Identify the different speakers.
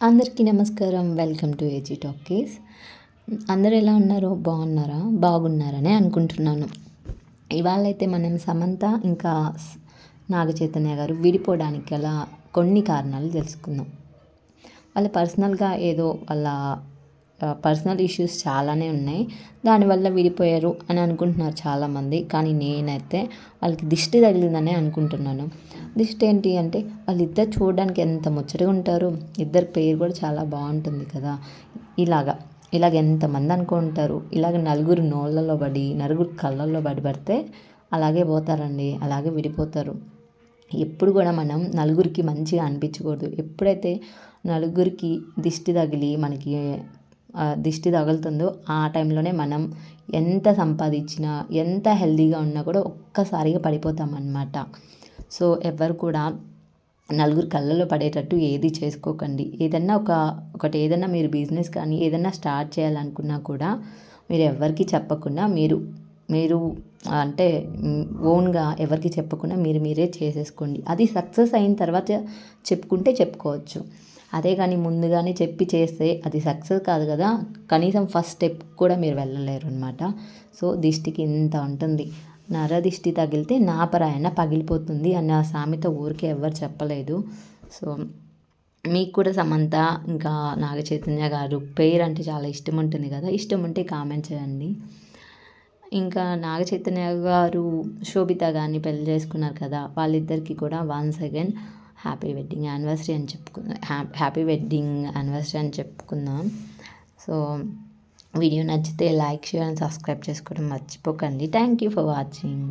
Speaker 1: అందరికీ నమస్కారం. Welcome to AG talkies అందరు ఎలా ఉన్నారో బాగున్నారా? బాగున్నారనే అనుకుంటున్నాను. ఇవాళైతే మనం సమంత ఇంకా నాగ చైతన్య గారు విడిపోవడానికి గల కొన్ని కారణాలు తెలుసుకుందాం. వాళ్ళ పర్సనల్గా ఏదో వాళ్ళ పర్సనల్ ఇష్యూస్ చాలానే ఉన్నాయి. దానివల్ల విడిపోయారు అని అనుకుంటున్నారు చాలామంది. కానీ నేనైతే వాళ్ళకి దిష్టి తగిలిందనే అనుకుంటున్నాను. దిష్టి ఏంటి అంటే వాళ్ళిద్దరు చూడడానికి ఎంత ముచ్చటగా ఉంటారు. ఇద్దరు పేరు కూడా చాలా బాగుంటుంది కదా. ఇలాగా ఇలాగ ఎంతమంది అనుకుంటారు. ఇలాగ నలుగురు నోళ్ళలో పడి నలుగురు కళ్ళల్లో పడి పడితే అలాగే పోతారండి. అలాగే విడిపోతారు. ఎప్పుడు కూడా మనం నలుగురికి మంచిగా అనిపించకూడదు. ఎప్పుడైతే నలుగురికి దిష్టి తగిలి మనకి దిష్టి తగులుతుందో ఆ టైంలోనే మనం ఎంత సంపాదించినా ఎంత హెల్దీగా ఉన్నా కూడా ఒక్కసారిగా పడిపోతాం అన్నమాట సో ఎవరు కూడా నలుగురు కళ్ళలో పడేటట్టు ఏది చేసుకోకండి. ఏదన్నా ఒక ఒకటి ఏదన్నా మీరు బిజినెస్ కానీ ఏదన్నా స్టార్ట్ చేయాలనుకున్నా కూడా మీరు ఎవరికి చెప్పకుండా మీరు మీరు అంటే ఓన్గా ఎవరికి చెప్పకుండా మీరు మీరే చేసేసుకోండి. అది సక్సెస్ అయిన తర్వాత చెప్పుకుంటే చెప్పుకోవచ్చు. అదే కానీ ముందుగానే చెప్పి చేస్తే అది సక్సెస్ కాదు కదా. కనీసం ఫస్ట్ స్టెప్ కూడా మీరు వెళ్ళలేరు అనమాట సో దిష్టికి ఇంత ఉంటుంది. నర దిష్టి తగిలితే నాపరాయణ పగిలిపోతుంది అన్న సామెత ఊరికే ఎవరు చెప్పలేదు. సో మీకు కూడా సమంత ఇంకా నాగ చైతన్య గారు పేరు అంటే చాలా ఇష్టం ఉంటుంది కదా. ఇష్టం ఉంటే కామెంట్ చేయండి. ఇంకా నాగ చైతన్య గారు శోభిత గారిని పెళ్ళి చేసుకున్నారు కదా వాళ్ళిద్దరికి కూడా once again happy wedding anniversary అని చెప్పుకుందాం హ్యాపీ వెడ్డింగ్ యానివర్సరీ అని చెప్పుకుందాం. సో వీడియో నచ్చితే లైక్ షేర్ అండ్ సబ్స్క్రైబ్ చేసుకోవడం మర్చిపోకండి. Thank you for watching